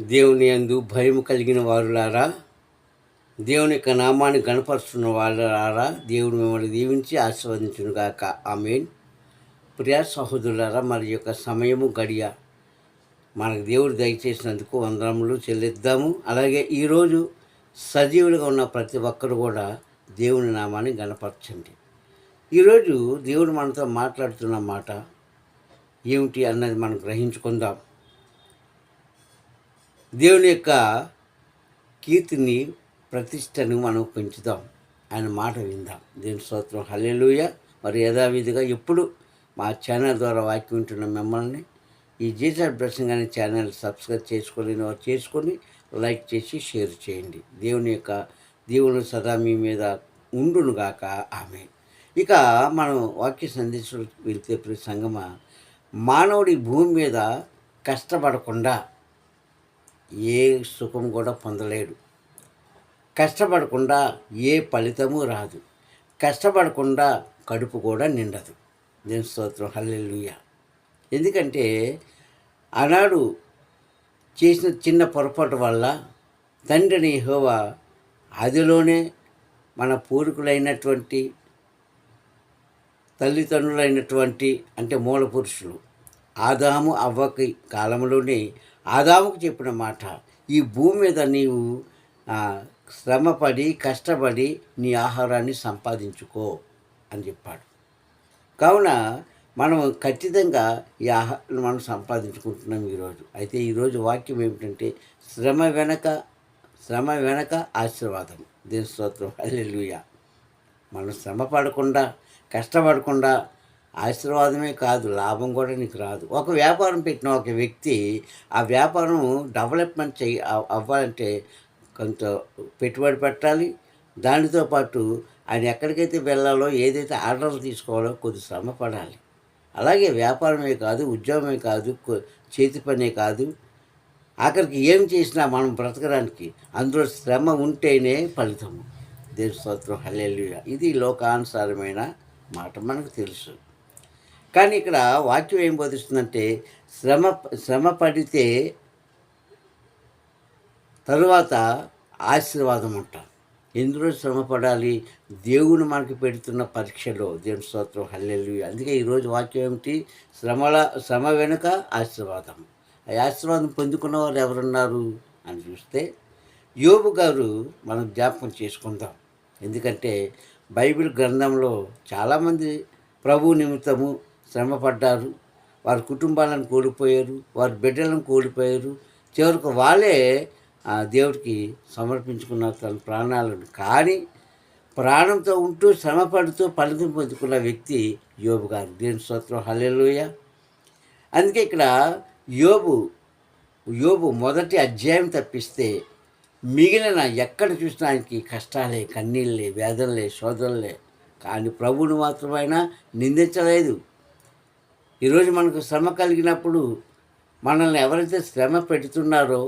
దేవుని యందు భయం కలిగిన వారులారా దేవుని యొక్క నామాన్ని గణపరుస్తున్న వాళ్ళారా దేవుడు మిమ్మల్ని దీవించి ఆస్వాదించునుగాక ఆమెన్. ప్రియా సహోదరులారా మరి యొక్క సమయము గడియ. మనకు దేవుడు దయచేసినందుకు వందనములు చెల్లిద్దాము. అలాగే ఈరోజు సజీవులుగా ఉన్న ప్రతి ఒక్కరు కూడా దేవుని నామాన్ని గణపరచండి ఈరోజు దేవుడు మనతో మాట్లాడుతున్న మాట ఏమిటి అన్నది మనం గ్రహించుకుందాం. దేవుని యొక్క కీర్తిని ప్రతిష్టను మనం పెంచుదాం. ఆయన మాట విందాం. దేవుని స్తోత్రం. హల్లెలూయ. మరి యథావిధిగా ఎప్పుడు మా ఛానల్ ద్వారా వాక్యం వింటున్న మిమ్మల్ని ఈ జీసస్ బ్లెస్సింగ్ అనే ఛానల్ సబ్స్క్రైబ్ చేసుకోలేని వారు చేసుకొని లైక్ చేసి షేర్ చేయండి. దేవుని యొక్క దేవుని సదా మీ మీద ఉండునుగాక ఆమె ఇక మనం వాక్య సందేశం వెళ్తే ప్రతి సంగమ మానవుడి భూమి మీద కష్టపడకుండా ఏ సుఖం కూడా పొందలేడు. కష్టపడకుండా ఏ ఫలితము రాదు. కష్టపడకుండా కడుపు కూడా నిండదు. దేని స్తోత్రం. హల్లెలూయ. ఎందుకంటే ఆనాడు చేసిన చిన్న పొరపాటు వల్ల తండ్రిని హోవ అదిలోనే మన పూర్వీకులైనటువంటి తల్లిదండ్రులైనటువంటి అంటే మూల పురుషులు ఆదాము అవ్వకి కాలంలోనే ఆదాముకు చెప్పిన మాట ఈ భూమి మీద నీవు శ్రమపడి కష్టపడి నీ ఆహారాన్ని సంపాదించుకో అని చెప్పాడు. కావున మనం ఖచ్చితంగా ఈ ఆహారం మనం సంపాదించుకుంటున్నాం ఈరోజు. అయితే ఈరోజు వాక్యం ఏమిటంటే శ్రమ వెనక శ్రమ వెనక ఆశీర్వాదం దేని స్తోత్రం. అల్లెలుయ మనం శ్రమ పడకుండా కష్టపడకుండా ఆశీర్వాదమే కాదు లాభం కూడా నీకు రాదు. ఒక వ్యాపారం పెట్టిన ఒక వ్యక్తి ఆ వ్యాపారం డెవలప్మెంట్ చెయ్యి అవ్వాలంటే కొంత పెట్టుబడి పెట్టాలి. దానితో పాటు ఆయన ఎక్కడికైతే వెళ్ళాలో ఏదైతే ఆర్డర్లు తీసుకోవాలో కొద్ది శ్రమ పడాలి. అలాగే వ్యాపారమే కాదు ఉద్యోగమే కాదు చేతి పనే కాదు. ఆఖరికి ఏం చేసినా మనం బ్రతకడానికి అందులో శ్రమ ఉంటేనే ఫలితము. దేవస్తోత్రం ఇది లోకానుసారమైన మాట మనకు తెలుసు. కానీ ఇక్కడ వాక్యం ఏం బోధిస్తుందంటే శ్రమ శ్రమ పడితే తరువాత ఆశీర్వాదం ఉంటాం ఎందులో శ్రమ పడాలి దేవుడు మనకి పెడుతున్న పరీక్షలో. దేవుని స్తోత్రం. హల్లెలు అందుకే ఈరోజు వాక్యం ఏమిటి? శ్రమల శ్రమ వెనుక ఆశీర్వాదం. ఆ ఆశీర్వాదం పొందుకున్న వారు ఎవరున్నారు అని చూస్తే యోబు గారు మనం జ్ఞాపకం చేసుకుందాం. ఎందుకంటే బైబిల్ గ్రంథంలో చాలామంది ప్రభు నిమిత్తము శ్రమపడ్డారు. వారి కుటుంబాలను కోల్పోయారు. వారి బిడ్డలను కోల్పోయారు. చివరికి వాళ్ళే ఆ దేవుడికి సమర్పించుకున్నారు తన ప్రాణాలను. కానీ ప్రాణంతో ఉంటూ శ్రమ పడుతూ ఫలితం పొందుకున్న వ్యక్తి యోబు గారు. దేని స్తోత్రం. హలెలుయ అందుకే ఇక్కడ యోబు యోబు మొదటి అధ్యాయం తప్పిస్తే మిగిలిన ఎక్కడ చూసినా ఆయనకి కష్టాలే కన్నీళ్ళే వేదనలే శోధనలే. కానీ ప్రభువును మాత్రమైనా నిందించలేదు. ఈరోజు మనకు శ్రమ కలిగినప్పుడు మనల్ని ఎవరైతే శ్రమ పెడుతున్నారో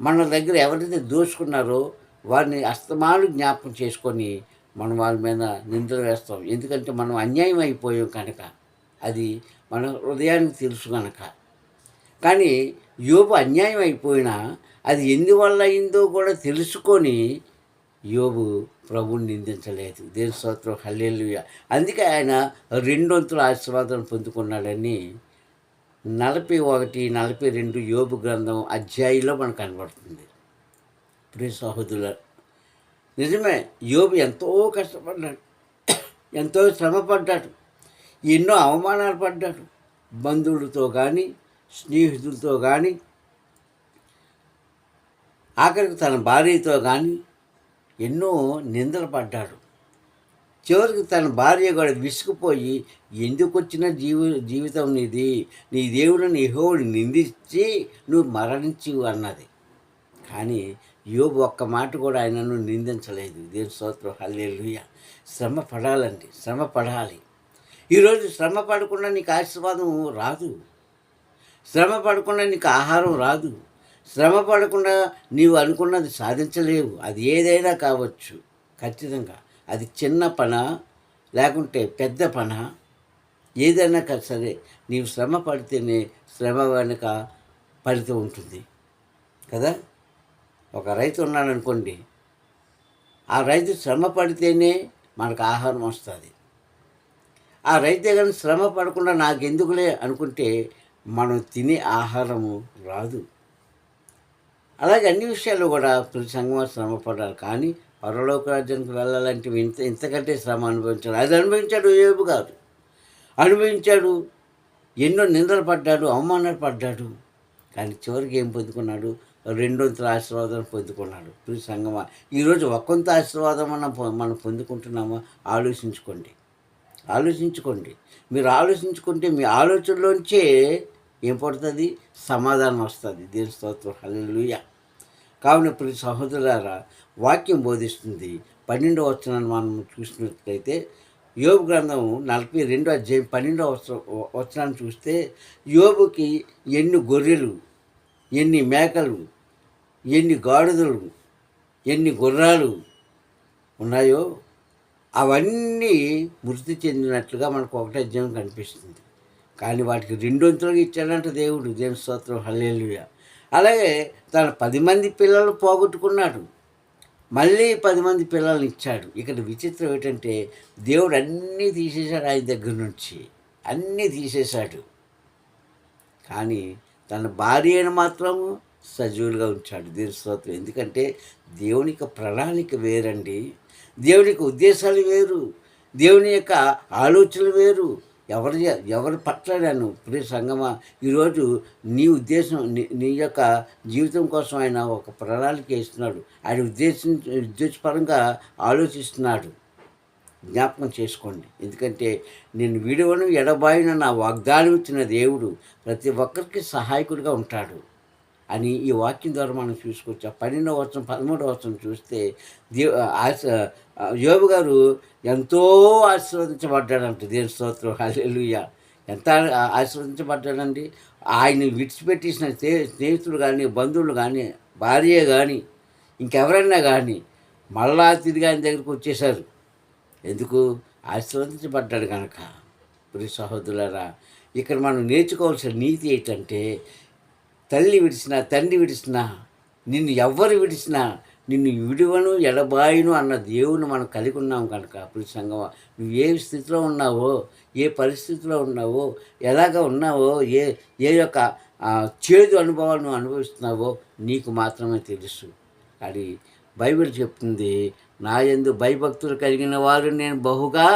మన దగ్గర ఎవరైతే దోచుకున్నారో వారిని అస్తమాను జ్ఞాపకం చేసుకొని మనం వాళ్ళ మీద నిందలు వేస్తాం. ఎందుకంటే మనం అన్యాయం అయిపోయాం కనుక. అది మన హృదయానికి తెలుసు కనుక కానీ యోబు అన్యాయం అయిపోయినా అది ఎందువల్ల అయిందో కూడా తెలుసుకొని యోబు ప్రభుని నిందించలేదు. దేని స్తోత్రం హల్లెలూయా. అందుకే ఆయన రెండొంతుల ఆశీర్వాదం పొందుకున్నాడని నలభై ఒకటి నలభై రెండు యోబు గ్రంథం అధ్యాయంలో మనకు కనబడుతుంది. ప్రియ సహోదరుల నిజమే యోబు ఎంతో కష్టపడ్డాడు. ఎంతో శ్రమ పడ్డాడు ఎన్నో అవమానాలు పడ్డాడు. బంధువులతో కానీ స్నేహితులతో కానీ ఆఖరికి తన భార్యతో కానీ ఎన్నో నిందలు పడ్డాడు. చివరికి తన భార్య కూడా విసుకుపోయి ఎందుకు వచ్చిన జీవి జీవితం నీది? నీ దేవుడిని యెహోవాని నిందించి నువ్వు మరణించు అన్నది. కానీ యోబు ఒక్క మాట కూడా ఆయనను నిందించలేదు. దేని స్తోత్రం. హల్లెలూయ. శ్రమ పడాలండి. శ్రమ పడాలి. ఈరోజు శ్రమ పడకుండా నీకు ఆశీర్వాదం రాదు. శ్రమ పడకుండా నీకు ఆహారం రాదు. శ్రమ పడకుండా నీవు అనుకున్నది సాధించలేవు. అది ఏదైనా కావచ్చు. ఖచ్చితంగా. అది చిన్న పన? లేకుంటే పెద్ద పన? ఏదైనా కా- సరే. నీవు శ్రమ పడితేనే శ్రమ వెనుక ఫలితం ఉంటుంది. కదా? ఒక రైతు ఉన్నాడు అనుకోండి ఆ రైతు శ్రమ పడితేనే మనకు ఆహారం వస్తుంది. ఆ రైతే కానీ శ్రమ పడకుండా నాకెందుకులే అనుకుంటే మనం తినే ఆహారము రాదు. అలాగే అన్ని విషయాల్లో కూడా ప్రతి సంఘం శ్రమపడ్డారు. కానీ పరలోక రాజ్యానికి వెళ్ళాలంటే ఇంత ఇంతకంటే శ్రమ అనుభవించాడు. అది అనుభవించాడు ఏబు కాదు. అనుభవించాడు. ఎన్నో నిందలు పడ్డాడు అవమానాలు పడ్డాడు. కానీ చివరికి ఏం పొందుకున్నాడు? రెండొంతుల ఆశీర్వాదం పొందుకున్నాడు. ప్రతి సంగమా ఈరోజు ఒక్కొంత ఆశీర్వాదం మనం మనం పొందుకుంటున్నామో ఆలోచించుకోండి. ఆలోచించుకోండి. మీరు ఆలోచించుకుంటే మీ ఆలోచనలోంచే ఏం పడుతుంది? సమాధానం వస్తుంది. దేని స్తోత్రం. హల్లుయ కావున ప్రతి సహోదరులారా వాక్యం బోధిస్తుంది. పన్నెండవ వచనాన్ని మనం చూసినట్లయితే యోబు గ్రంథం నలభై రెండో అధ్యాయం పన్నెండో వచనాన్ని చూస్తే యోబుకి ఎన్ని గొర్రెలు ఎన్ని మేకలు ఎన్ని గాడిదలు ఎన్ని గుర్రాలు ఉన్నాయో అవన్నీ మృతి చెందినట్లుగా మనకు ఒకటే అధ్యాయం కనిపిస్తుంది. కానీ వాటికి రెండొంతులుగా ఇచ్చాడంట దేవుడు. దేవుని స్తోత్రం. హల్లేలుయ. అలాగే తన పది మంది పిల్లలు పోగొట్టుకున్నాడు. మళ్ళీ పది మంది పిల్లల్ని ఇచ్చాడు. ఇక్కడ విచిత్రం ఏంటంటే దేవుడు అన్నీ తీసేశాడు ఆయన దగ్గర నుంచి. అన్నీ తీసేశాడు. కానీ తన భార్యను మాత్రం సజీవులుగా ఉంచాడు దేవుని స్తోత్రం. ఎందుకంటే దేవుని యొక్క ప్రణాళిక వేరండి. దేవుని యొక్క ఉద్దేశాలు వేరు. దేవుని యొక్క ఆలోచనలు వేరు. ఎవరి ఎవరి పట్ల నేను ప్రియ సంగమా ఈరోజు నీ ఉద్దేశం నీ నీ యొక్క జీవితం కోసం ఆయన ఒక ప్రణాళిక వేస్తున్నాడు. ఆయన ఉద్దేశం ఉద్దేశపరంగా ఆలోచిస్తున్నాడు. జ్ఞాపకం చేసుకోండి. ఎందుకంటే నేను విడువను ఎడబాయిన నా వాగ్దానం ఇచ్చిన దేవుడు ప్రతి ఒక్కరికి సహాయకుడిగా ఉంటాడు అని ఈ వాక్యం ద్వారా మనం చూసుకోవచ్చు. పన్నెండవ వచనం పదమూడవ వచనం చూస్తే దేవ ఆశ యోబు గారు ఎంతో ఆశీర్వదించబడ్డాడంట. దేని స్తోత్రం. హల్లెలుయ్య ఎంత ఆశీర్వదించబడ్డాడండి ఆయన విడిచిపెట్టేసిన స్నేహితులు కానీ బంధువులు కానీ భార్య కానీ ఇంకెవరైనా కానీ మళ్ళా తిరిగి ఆయన దగ్గరికి వచ్చేశారు. ఎందుకు? ఆశీర్వదించబడ్డాడు కనుక ప్రి సహోదరులరా ఇక్కడ మనం నేర్చుకోవాల్సిన నీతి ఏంటంటే తల్లి విడిచినా తండ్రి విడిచినా నిన్ను ఎవ్వరు విడిచినా నిన్ను విడువను ఎడబాయును అన్న దేవుని మనం కలిగి ఉన్నాం కనుక ప్రతి సంగమ నువ్వు ఏ స్థితిలో ఉన్నావో ఏ పరిస్థితిలో ఉన్నావో ఎలాగ ఉన్నావో ఏ ఏ యొక్క చేదు అనుభవాలు నువ్వు అనుభవిస్తున్నావో నీకు మాత్రమే తెలుసు. అది బైబిల్ చెప్తుంది నా ఎందు భయభక్తులు కలిగిన వారు నేను బహుగా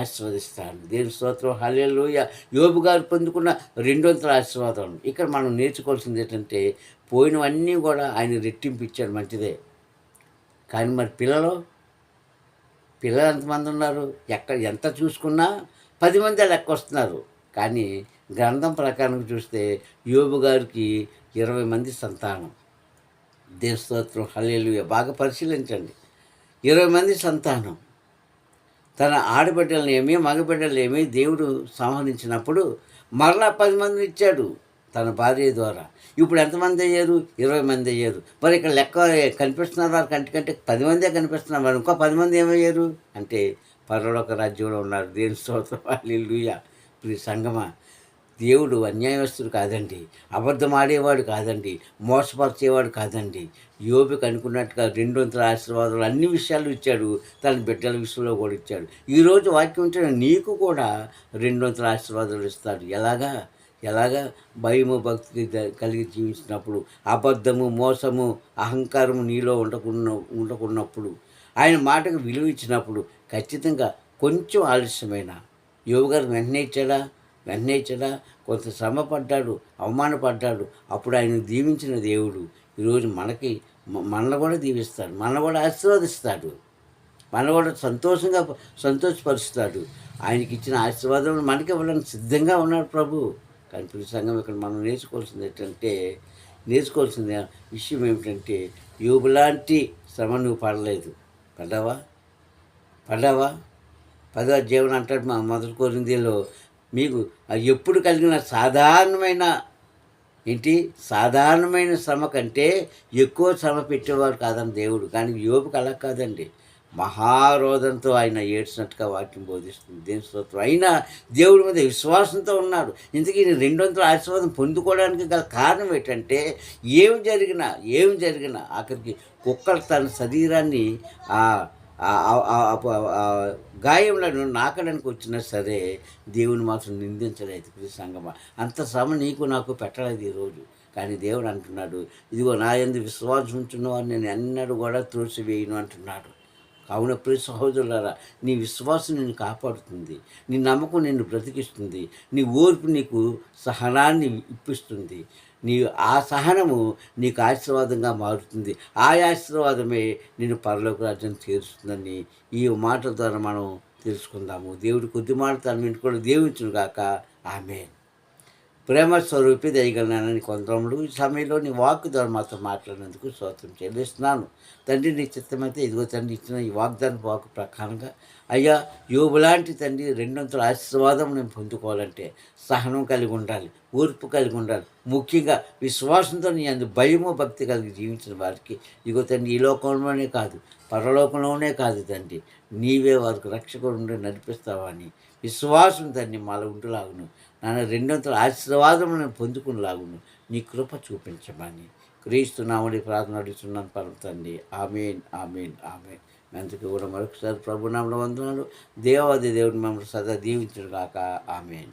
ఆశీర్వదిస్తాను. దేని స్తోత్రం హల్లెలూయ. యోబు గారు పొందుకున్న రెండొంతుల ఆశీర్వాదం. ఇక్కడ మనం నేర్చుకోవాల్సింది ఏంటంటే పోయినవన్నీ కూడా ఆయన రెట్టింపు ఇచ్చాడు మంచిదే. కానీ మరి పిల్లలు పిల్లలు ఎంతమంది ఉన్నారు? ఎక్కడ ఎంత చూసుకున్నా పది మంది లెక్క వస్తున్నారు కానీ గ్రంథం ప్రకారం చూస్తే యోబు గారికి ఇరవై మంది సంతానం. దేవస్తోత్రం హల్లేలు బాగా పరిశీలించండి. ఇరవై మంది సంతానం. తన ఆడబిడ్డలను ఏమి మగబిడ్డలు ఏమి దేవుడు సంహరించినప్పుడు మరలా పది మందిని ఇచ్చాడు. తన భార్య ద్వారా. ఇప్పుడు ఎంతమంది అయ్యారు? ఇరవై మంది అయ్యారు. మరి ఇక్కడ లెక్క కనిపిస్తున్నారు వారి కంటికంటే పది మందే కనిపిస్తున్నారు. మరి ఇంకో పది మంది ఏమయ్యారు? అంటే పరలోక రాజ్యంలో ఉన్నారు. దేని స్తోత్రం. అల్లుయ్య ప్రి సంగమ. దేవుడు అన్యాయస్తుడు కాదండి. అబద్ధం ఆడేవాడు కాదండి. మోసపరిచేవాడు కాదండి. యోబికి అనుకున్నట్టుగా రెండొంతుల ఆశీర్వాదాలు అన్ని విషయాలు ఇచ్చాడు. తన బిడ్డల విషయంలో కూడా ఇచ్చాడు. ఈరోజు వాక్యం ఉంటే నీకు కూడా రెండొంతుల ఆశీర్వాదాలు ఇస్తాడు. ఎలాగా? ఎలాగా భయము భక్తి కలిగి జీవించినప్పుడు అబద్ధము మోసము అహంకారము నీలో ఉండకున్న ఉండకున్నప్పుడు ఆయన మాటకు విలువ ఇచ్చినప్పుడు ఖచ్చితంగా కొంచెం ఆలస్యమైన యువగారు వెంటనే ఇచ్చాడా? వెంటనే ఇచ్చాడా? కొంత శ్రమ పడ్డాడు అవమానపడ్డాడు అప్పుడు ఆయన దీవించిన దేవుడు ఈరోజు మనకి మనల్ని కూడా దీవిస్తాడు మనల్ని కూడా ఆశీర్వదిస్తాడు మనల్ని కూడా సంతోషంగా సంతోషపరుస్తాడు. ఆయనకి ఇచ్చిన ఆశీర్వాదం మనకి ఇవ్వడానికి సిద్ధంగా ఉన్నాడు ప్రభు. కానీ ప్రతి సంఘం ఇక్కడ మనం నేర్చుకోవాల్సింది ఏంటంటే నేర్చుకోవాల్సిన విషయం ఏమిటంటే యోగు లాంటి శ్రమ నువ్వు పడలేదు. పడ్డావా? పడ్డావా? పదో జీవనం అంటాడు మా మొదటి కోరిందిలో మీకు ఎప్పుడు కలిగిన సాధారణమైన ఏంటి? సాధారణమైన శ్రమ కంటే ఎక్కువ శ్రమ పెట్టేవాడు కాదని దేవుడు. కానీ యోబుకి అలా కాదండి. మహారోధంతో ఆయన ఏడ్చినట్టుగా వాక్యం బోధిస్తుంది. దేని స్తోత్రం. అయినా దేవుడి మీద విశ్వాసంతో ఉన్నాడు. ఇంతకీ ఈయన రెండొంతుల ఆశీర్వాదం పొందుకోవడానికి గల కారణం ఏంటంటే ఏం జరిగినా ఏం జరిగినా ఆఖరికి కుక్కలు తన శరీరాన్ని గాయంలో నాకడానికి వచ్చినా సరే దేవుని మాత్రం నిందించలేదు. ప్రియ సంగమ అంత శ్రమ నీకు నాకు పెట్టలేదు ఈరోజు. కానీ దేవుడు అంటున్నాడు ఇదిగో నా ఎందు విశ్వాసం ఉంచున్నవారు నేను ఎన్నడూ కూడా త్రోసివేయను అంటున్నాడు. కావున ప్రియ సహోదరులారా నీ విశ్వాసం నిన్ను కాపాడుతుంది. నీ నమ్మకం నిన్ను బ్రతికిస్తుంది. నీ ఓర్పు నీకు సహనాన్ని ఇప్పిస్తుంది. నీ ఆ సహనము నీకు ఆశీర్వాదంగా మారుతుంది. ఆ ఆశీర్వాదమే నేను పరలోక రాజ్యం చేరుస్తుందని ఈ మాటల ద్వారా మనం తెలుసుకుందాము. దేవుడి కొద్ది మాట తన ఇంటి కూడా దీవించును గాక. ఆమె ప్రేమ స్వరూపి దయగలనని కొందరములు ఈ సమయంలో నీ వాక్ ద్వారా మాతో మాట్లాడినందుకు స్తోత్రం చెల్లిస్తున్నాను. తండ్రి నీ చిత్తమైతే ఇదిగో తండ్రి ఇచ్చిన ఈ వాగ్దాన వాక్ ప్రకారంగా అయ్యా యోబు లాంటి తండ్రి రెండొంతుల ఆశీర్వాదం నేను పొందుకోవాలంటే సహనం కలిగి ఉండాలి ఓర్పు కలిగి ఉండాలి. ముఖ్యంగా విశ్వాసంతో నీ అందు భయము భక్తి కలిగి జీవించిన వారికి ఇదిగో తండ్రి ఈ లోకంలోనే కాదు పరలోకంలోనే కాదు తండ్రి నీవే వారికి రక్షకుడు ఉండి నడిపిస్తావని విశ్వాసం తండ్రి మాలో ఉంటులాగును నాన్న రెండొంతుల ఆశీర్వాదం నేను పొందుకునేలాగును నీ కృప చూపించమని. క్రీస్తు ప్రార్థన అడుగుతున్నాను పరమ తండ్రి. Amen amen amen. అందుకు కూడా మరొకసారి ప్రభునామల వందనాలు. దేవాది దేవుడిని మమ్మల్ని సదా దీవించును కాక ఆమెన్.